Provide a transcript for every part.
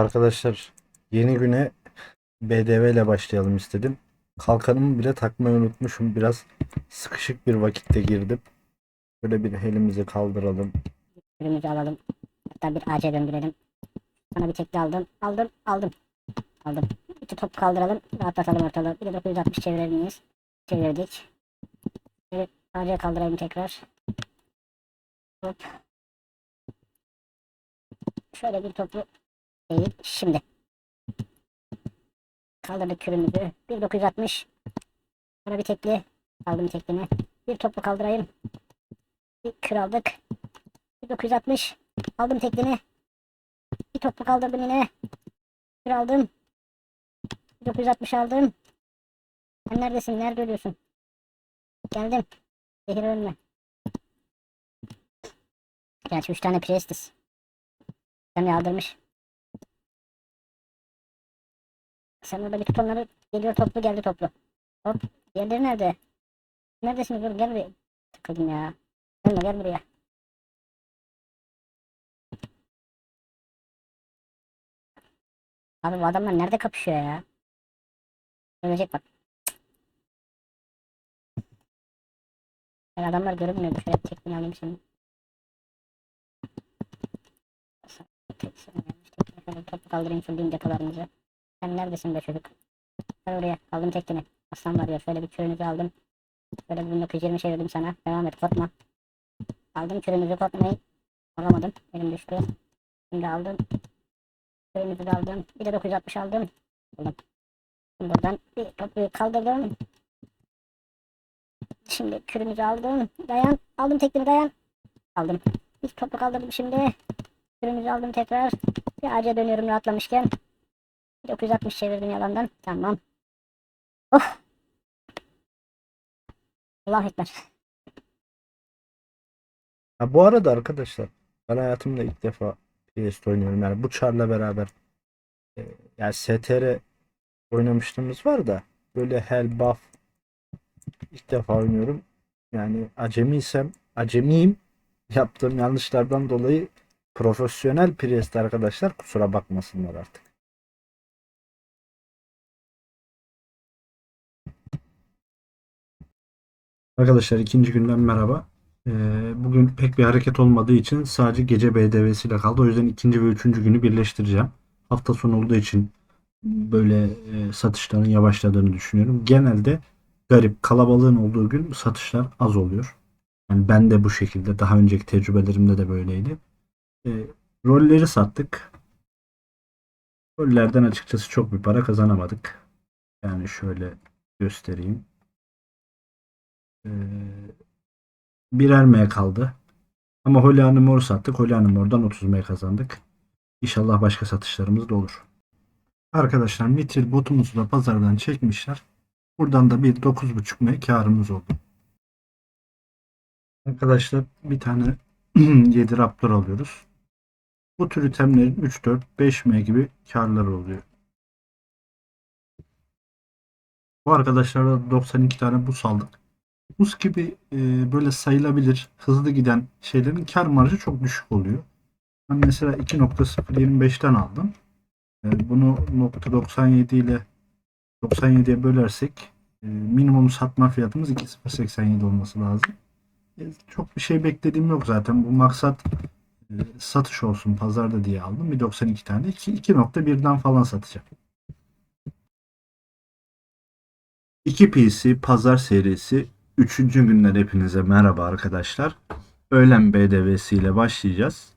Arkadaşlar yeni güne BDV ile başlayalım istedim. Kalkanımı bile takmayı unutmuşum. Biraz sıkışık bir vakitte girdim. Böyle bir elimizi kaldıralım. Ürünümüzü alalım. Hatta bir AC döndürelim. Sana bir tekli aldım. Aldım. Aldım. Aldım. İki top kaldıralım. Rahatlatalım ortalığı. Bir de 960 çevirelim miyiz? Çevirdik. Evet. AC kaldıralım tekrar. Hop. Şöyle bir topu değil. Şimdi. Kaldırdık kürümüzü. Bir 960. Sonra bir tekli. Aldım teklini. Bir topu kaldırayım. Bir kür aldık. 960. Aldım teklini. Bir toplu kaldırdım yine. Bir aldım. 960 aldım. Sen neredesin? Nerede ölüyorsun? Geldim. Zehir ölme. Gerçi 3 tane Priestis. Sen yağdırmış. Sen orada bir tut onları. Geliyor toplu geldi toplu. Hop. Diğerleri nerede? Neredesiniz? Dur gel buraya. Tıkıldım ya. Gelme gel buraya. Abi bu adamlar nerede kapışıyor ya? Ölecek bak. Ben adamlar görünmüyor. Şöyle tekniği alayım şimdi. Tek sıra gelmiş. Tekniği şöyle topu kaldırayım fulleyim depolarımızı. Sen neredesin be çocuk? Gel oraya. Aldım tekniği. Aslan var ya. Şöyle bir kürünüzü aldım. Şöyle bir 1920 çevirdim sana. Devam et korkma. Aldım kürünüzü korkmayın. Alamadım. Elim düştü. Şimdi aldım. Kürünüzü de aldım. Bir de 960 aldım. Aldım. Buradan bir topu kaldırdım. Şimdi kürümüzü aldım. Dayan. Aldım tekniği dayan. Aldım. Bir topu kaldırdım şimdi. Kürümüzü aldım tekrar. Bir ağaca dönüyorum rahatlamışken. Bir 960 çevirdim yalandan. Tamam. Oh. Allahu Ekber. Ha, bu arada arkadaşlar ben hayatımda ilk defa PS oynuyorum. Yani bu çarla beraber e, yani STR oynamışlığımız var da böyle hell buff ilk defa oynuyorum. Yani acemiysem acemiyim. Yaptığım yanlışlardan dolayı profesyonel Priest arkadaşlar kusura bakmasınlar artık. Arkadaşlar ikinci günden merhaba. Ee, bugün pek bir hareket olmadığı için sadece gece BDV'siyle kaldı. O yüzden ikinci ve üçüncü günü birleştireceğim. Hafta sonu olduğu için böyle e, satışların yavaşladığını düşünüyorum. Genelde garip kalabalığın olduğu gün satışlar az oluyor. Yani ben de bu şekilde daha önceki tecrübelerimde de böyleydi. E, rolleri sattık. Rollerden açıkçası çok bir para kazanamadık. Yani şöyle göstereyim. Ee, birer M kaldı. Ama Holy Animor'u sattık. Holy Animor'dan 30 M kazandık. İnşallah başka satışlarımız da olur. Arkadaşlar Mitril botumuzu da pazardan çekmişler. Buradan da bir 9.5 M karımız oldu. Arkadaşlar bir tane 7 Raptor alıyoruz. Bu tür itemlerin 3, 4, 5 M gibi karları oluyor. Bu arkadaşlara 92 tane buz aldık. Buz gibi e, böyle sayılabilir hızlı giden şeylerin kar marjı çok düşük oluyor. Ben mesela 2.025'ten aldım. E, bunu .97 ile 97'ye bölersek e, minimum satma fiyatımız 2.087 olması lazım. E, çok bir şey beklediğim yok zaten. Bu maksat e, satış olsun pazarda diye aldım. Bir 92 tane. 2, 2.1'den falan satacağım. 2 PC pazar serisi 3. günden hepinize merhaba arkadaşlar. Öğlen BDV'si ile başlayacağız.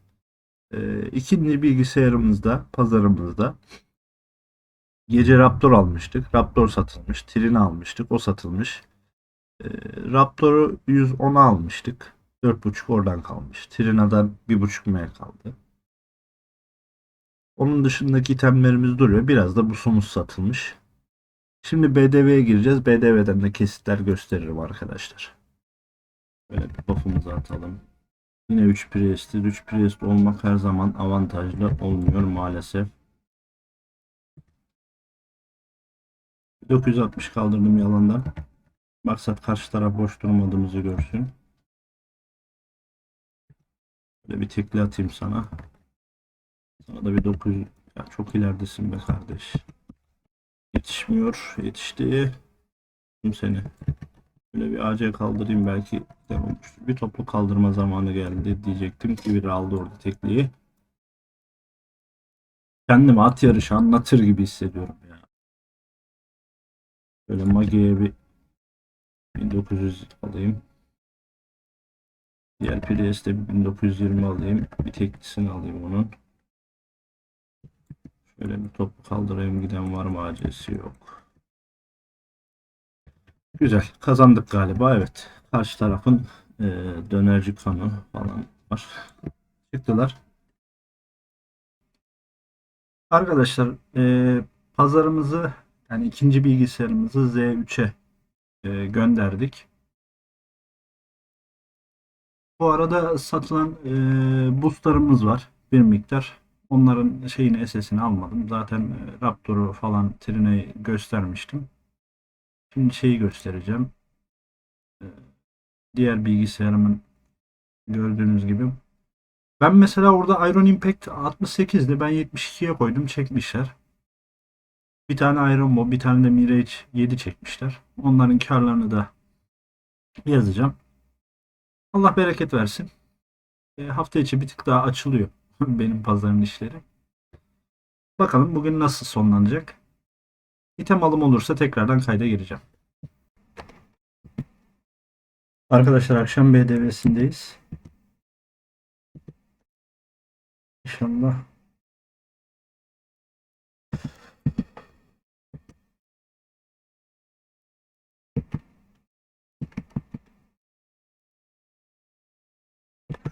Ee, ikinci bilgisayarımızda, pazarımızda gece Raptor almıştık. Raptor satılmış. Trin almıştık. O satılmış. Ee, Raptor'u 110'a almıştık. 4.5 oradan kalmış. Trina'dan 1.5 M kaldı. Onun dışındaki itemlerimiz duruyor. Biraz da busumuz satılmış. Şimdi BDV'ye gireceğiz. BDV'den de kesitler gösteririm arkadaşlar. Böyle bir buff'umuzu atalım. Yine 3 Priest'tir. 3 Priest olmak her zaman avantajlı olmuyor maalesef. 960 kaldırdım yalandan. Maksat karşı taraf boş durmadığımızı görsün. Böyle bir tekli atayım sana. Sana da bir 900 Ya çok ileridesin be kardeş. Yetişmiyor. Yetişti. Seni. Böyle bir AC kaldırayım belki güzel olmuş. Bir toplu kaldırma zamanı geldi diyecektim ki biri aldı orada tekliği. Kendimi at yarışı anlatır gibi hissediyorum ya. Böyle Magi'ye bir 1900 alayım. Diğer bir 1920 alayım. Bir teklisini alayım onun. Şöyle bir toplu kaldırayım giden var mı AC'si yok. Güzel. Kazandık galiba. Evet. Karşı tarafın e, dönerci kanı falan var. Çıktılar. Arkadaşlar e, pazarımızı yani ikinci bilgisayarımızı Z3'e e, gönderdik. Bu arada satılan e, boostlarımız var. Bir miktar. Onların şeyini SS'ini almadım. Zaten e, Raptor'u falan Trine'yi göstermiştim. Şimdi şeyi göstereceğim. E, diğer bilgisayarımın gördüğünüz gibi. Ben mesela orada Iron Impact 68'di. Ben 72'ye koydum. Çekmişler. Bir tane Iron Mob, bir tane de Mirage 7 çekmişler. Onların karlarını da yazacağım. Allah bereket versin. E, hafta içi bir tık daha açılıyor benim pazarın işleri. Bakalım bugün nasıl sonlanacak. İtem alım olursa tekrardan kayda gireceğim. Arkadaşlar akşam BDV'sindeyiz. İnşallah.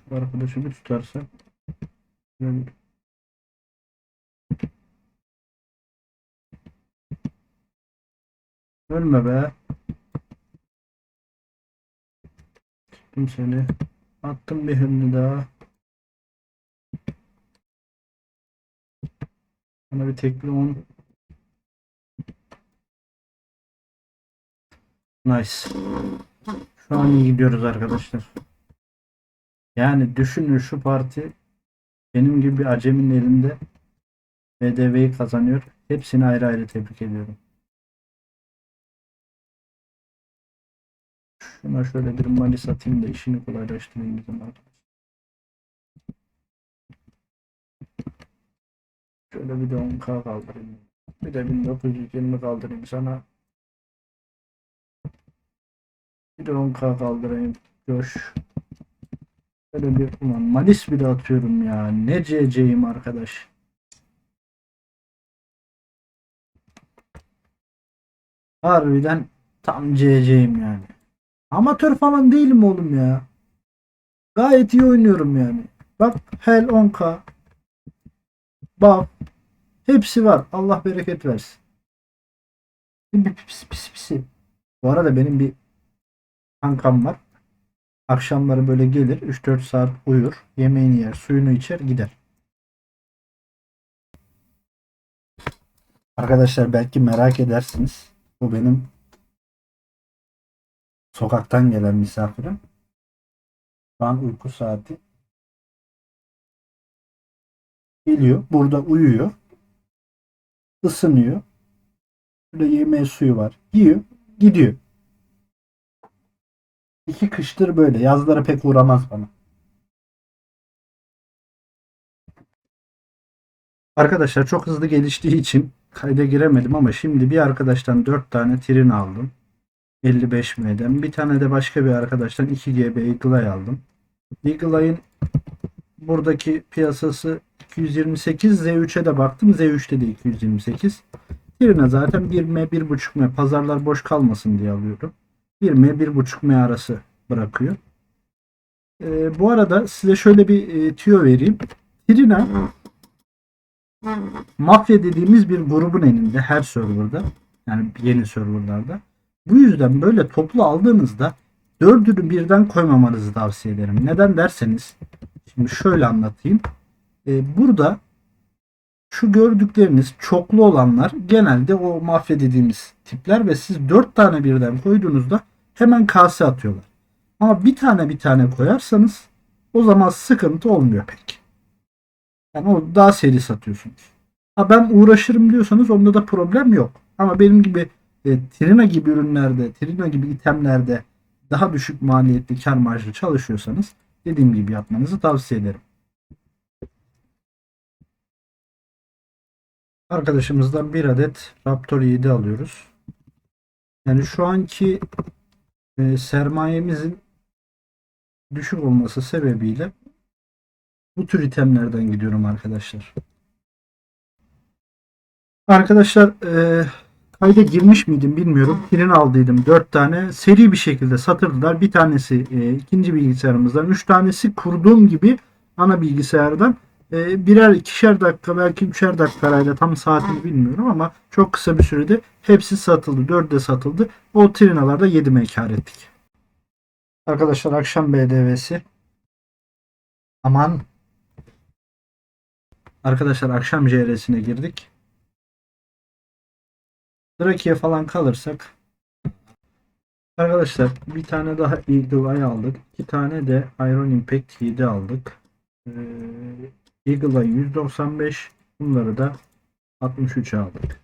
Şu arkadaşı bir tutarsa Ölme be. Tuttum seni. Attım bir hünlü daha. Bana bir tekli on. Nice. Şu an iyi gidiyoruz arkadaşlar. Yani düşünün şu parti benim gibi bir acemin elinde BDV'yi kazanıyor. Hepsini ayrı ayrı tebrik ediyorum. Şuna şöyle bir mali satayım da işini kolaylaştırayım bizim arkadaşlar. Şöyle bir de 10k kaldırayım. Bir de 1920 kaldırayım sana. Bir de 10k kaldırayım. Coş. Böyle bir ulan malis bile atıyorum ya. Ne CC'yim arkadaş. Harbiden tam CC'yim yani. Amatör falan değilim oğlum ya. Gayet iyi oynuyorum yani. Bak Hell 10k. Bak. Hepsi var. Allah bereket versin. Pis pis pis. Bu arada benim bir kankam var. Akşamları böyle gelir 3-4 saat uyur. Yemeğini yer, suyunu içer gider. Arkadaşlar belki merak edersiniz. Bu benim sokaktan gelen misafirim. Şu an uyku saati. Geliyor. Burada uyuyor. ısınıyor. Burada yemeği suyu var. Yiyor. Gidiyor. İki kıştır böyle. Yazları pek uğramaz bana. Arkadaşlar çok hızlı geliştiği için kayda giremedim ama şimdi bir arkadaştan 4 tane trin aldım. 55 M'den. Bir tane de başka bir arkadaştan 2 GB Eagle-Eye aldım. Eagle-Eye'in buradaki piyasası 228. Z3'e de baktım. Z3'te de 228. Trine zaten 1 M 1.5 M pazarlar boş kalmasın diye alıyorum. 1 M 1.5 M arası bırakıyor. Ee, bu arada size şöyle bir e, tüyo vereyim. Trina mafya dediğimiz bir grubun elinde her serverda. Yani yeni serverlarda. Bu yüzden böyle toplu aldığınızda dördünü birden koymamanızı tavsiye ederim. Neden derseniz şimdi şöyle anlatayım. Ee, burada şu gördükleriniz çoklu olanlar genelde o mafya dediğimiz tipler ve siz dört tane birden koyduğunuzda hemen kase atıyorlar. Ama bir tane bir tane koyarsanız o zaman sıkıntı olmuyor pek. Yani o daha seri satıyorsunuz. Ha ben uğraşırım diyorsanız onda da problem yok. Ama benim gibi e, Trina gibi ürünlerde, Trina gibi itemlerde daha düşük maliyetli kar marjlı çalışıyorsanız dediğim gibi yapmanızı tavsiye ederim. Arkadaşımızdan bir adet Raptor 7 alıyoruz. Yani şu anki e, sermayemizin düşük olması sebebiyle bu tür itemlerden gidiyorum arkadaşlar. Arkadaşlar e, kayda girmiş miydim bilmiyorum. Birini aldıydım. 4 tane seri bir şekilde satırdılar. Bir tanesi e, ikinci bilgisayarımızdan. 3 tanesi kurduğum gibi ana bilgisayardan e, birer ikişer dakika belki üçer dakika arayla tam saatini bilmiyorum ama çok kısa bir sürede hepsi satıldı. 4 de satıldı. O trinalarda 7 kar ettik. Arkadaşlar akşam BDV'si. Aman. Arkadaşlar akşam JR'sine girdik. Draki'ye falan kalırsak Arkadaşlar bir tane daha Eagle Eye aldık. iki tane de Iron Impact 7 aldık. Ee, Eagle'a 195. Bunları da 63'e aldık.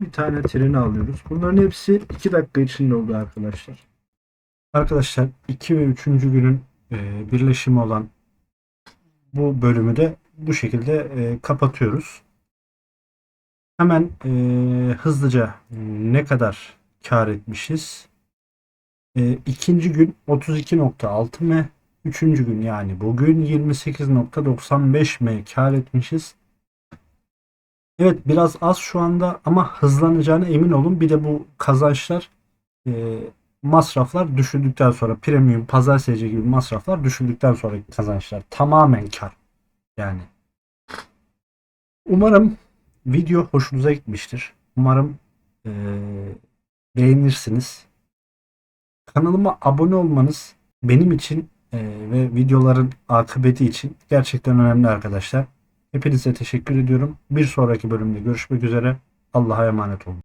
Bir tane treni alıyoruz. Bunların hepsi 2 dakika içinde oldu arkadaşlar. Arkadaşlar 2 ve 3. günün e, birleşimi olan bu bölümü de bu şekilde e, kapatıyoruz. Hemen e, hızlıca hmm, ne kadar kar etmişiz? E, ikinci gün 32.6 meh 3. gün yani bugün 28.95 M kar etmişiz. Evet biraz az şu anda ama hızlanacağına emin olun. Bir de bu kazançlar e, masraflar düşüldükten sonra premium pazar seyirci gibi masraflar düşüldükten sonra kazançlar tamamen kar. Yani umarım video hoşunuza gitmiştir. Umarım e, beğenirsiniz. Kanalıma abone olmanız benim için eee, ve videoların akıbeti için gerçekten önemli arkadaşlar. Hepinize teşekkür ediyorum. Bir sonraki bölümde görüşmek üzere. Allah'a emanet olun.